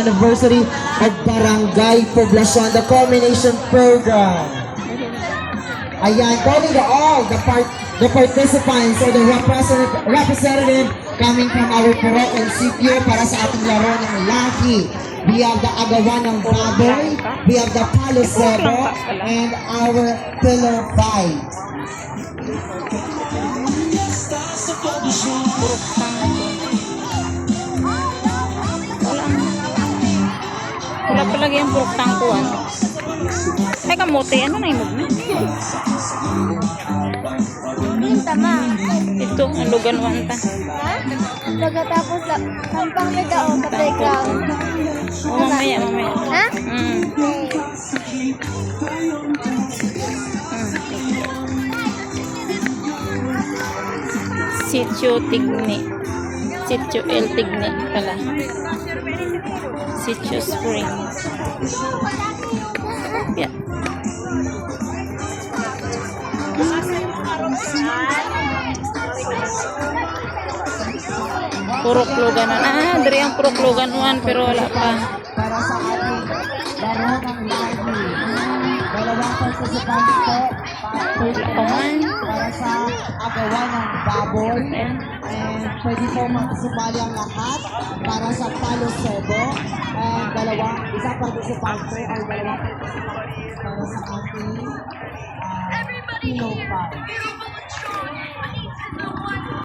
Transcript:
anniversary of Barangay Poblacion, the culmination program. Ayan, calling the all the part the participants or the representative, representative coming from our Purok and sitio para sa ating laro ng Lucky. We have the Agawan ng Baboy, we have the Palo Sebo, and our Pillar Fight. Wala pa lagi ang purok tangkuan. May kamote, ano na yung mo? Minta ma. Ito, ang lugan wanta. Ha? Pagkatapos sa sampang may tao sa playground. O, mamaya, mamaya. Ha? Mm. Sitio Tigni. Sitio El Tigni pala. Sitio Springs. Yeah. Purok Luganan. Ah, dari ang Purok Luganan pero wala pa. para sa ating laro ng. Dalawang participants po Wala pa man. para sa Agawan ng Baboy. And pwede po makasumali ang lahat para sa Palo Sebo. And dalawa, isang participante ay participante para sa ating uh, Pino Pie.